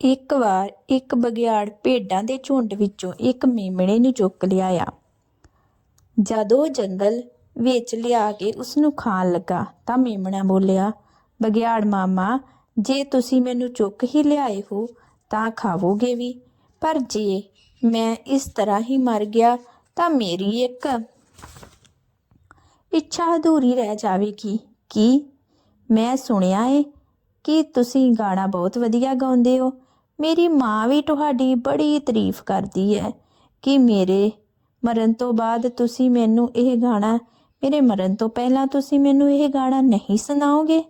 ਇੱਕ ਵਾਰ ਇੱਕ ਬਗਿਆੜ ਭੇਡਾਂ ਦੇ ਝੁੰਡ ਵਿੱਚੋਂ ਇੱਕ ਮੇਮਣੇ ਨੂੰ ਚੁੱਕ ਲਿਆਇਆ। ਜਦੋਂ ਜੰਗਲ ਵਿੱਚ ਲਿਆ ਕੇ ਉਸ ਨੂੰ ਖਾਣ ਲੱਗਾ ਤਾਂ ਮੇਮਣਾ ਬੋਲਿਆ ਬਗਿਆੜ ਮਾਮਾ, ਜੇ ਤੁਸੀਂ ਮੈਨੂੰ ਚੁੱਕ ਹੀ ਲਿਆਏ ਹੋ ਤਾਂ ਖਾਵੋਗੇ ਵੀ, ਪਰ ਜੇ ਮੈਂ ਇਸ ਤਰ੍ਹਾਂ ਹੀ ਮਰ ਗਿਆ ਤਾਂ ਮੇਰੀ ਇੱਕ ਇੱਛਾ ਅਧੂਰੀ ਰਹਿ ਜਾਵੇਗੀ। ਕੀ? ਮੈਂ ਸੁਣਿਆ ਏ ਕਿ ਤੁਸੀਂ ਗਾਣਾ ਬਹੁਤ ਵਧੀਆ ਗਾਉਂਦੇ ਹੋ। ਮੇਰੀ ਮਾਂ ਵੀ ਤੁਹਾਡੀ ਬੜੀ ਤਾਰੀਫ ਕਰਦੀ ਹੈ ਕਿ ਮੇਰੇ ਮਰਨ ਤੋਂ ਬਾਅਦ ਤੁਸੀਂ ਮੈਨੂੰ ਇਹ ਗਾਣਾ, ਮੇਰੇ ਮਰਨ ਤੋਂ ਪਹਿਲਾਂ ਤੁਸੀਂ ਮੈਨੂੰ ਇਹ ਗਾਣਾ ਨਹੀਂ ਸੁਣਾਓਗੇ?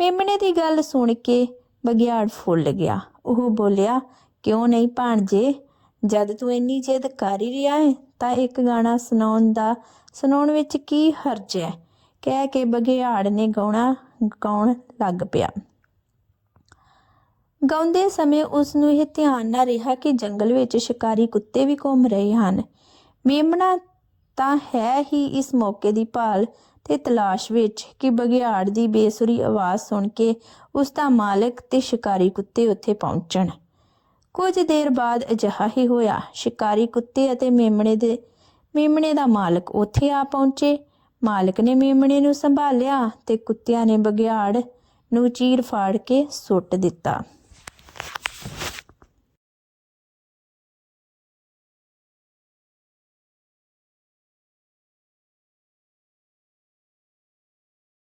ਮੇਮਣੇ ਦੀ ਗੱਲ ਸੁਣ ਕੇ ਬਗਿਆੜ ਫੁੱਲ ਗਿਆ। ਉਹ ਬੋਲਿਆ, ਕਿਉਂ ਨਹੀਂ ਭਾਣਜੇ? ਜਦ ਤੂੰ ਇੰਨੀ ਜਿੱਦ ਕਰ ਹੀ ਰਿਹਾ ਹੈ ਤਾਂ ਇੱਕ ਗਾਣਾ ਸੁਣਾਉਣ ਦਾ, ਸੁਣਾਉਣ ਵਿੱਚ ਕੀ ਹਰਜ ਹੈ? ਕਹਿ ਕੇ ਬਗਿਆੜ ਨੇ ਗਾਉਣਾ, ਗਾਉਣ ਲੱਗ ਪਿਆ। ਗਾਉਂਦੇ ਸਮੇਂ ਉਸ ਨੂੰ ਇਹ ਧਿਆਨ ਨਾ ਰਿਹਾ ਕਿ ਜੰਗਲ ਵਿੱਚ ਸ਼ਿਕਾਰੀ ਕੁੱਤੇ ਵੀ ਘੁੰਮ ਰਹੇ ਹਨ। ਮੇਮਣਾ ਤਾਂ ਹੈ ਹੀ ਇਸ ਮੌਕੇ ਦੀ ਭਾਲ ਤੇ ਤਲਾਸ਼ ਵਿੱਚ ਕਿ ਬਗਿਆੜ ਦੀ ਬੇਸੁਰੀ ਆਵਾਜ਼ ਸੁਣ ਕੇ ਉਸ ਦਾ ਮਾਲਕ ਤੇ ਸ਼ਿਕਾਰੀ ਕੁੱਤੇ ਉੱਥੇ ਪਹੁੰਚਣ। ਕੁਝ ਦੇਰ ਬਾਅਦ ਅਜਿਹਾ ਹੀ ਹੋਇਆ। ਸ਼ਿਕਾਰੀ ਕੁੱਤੇ ਅਤੇ ਮੇਮਣੇ ਦੇ, ਮੇਮਣੇ ਦਾ ਮਾਲਕ ਉੱਥੇ ਆ ਪਹੁੰਚੇ। ਮਾਲਕ ਨੇ ਮੇਮਣੇ ਨੂੰ ਸੰਭਾਲਿਆ ਤੇ ਕੁੱਤਿਆਂ ਨੇ ਬਗਿਆੜ ਨੂੰ ਚੀਰ ਫਾੜ ਕੇ ਸੁੱਟ ਦਿੱਤਾ।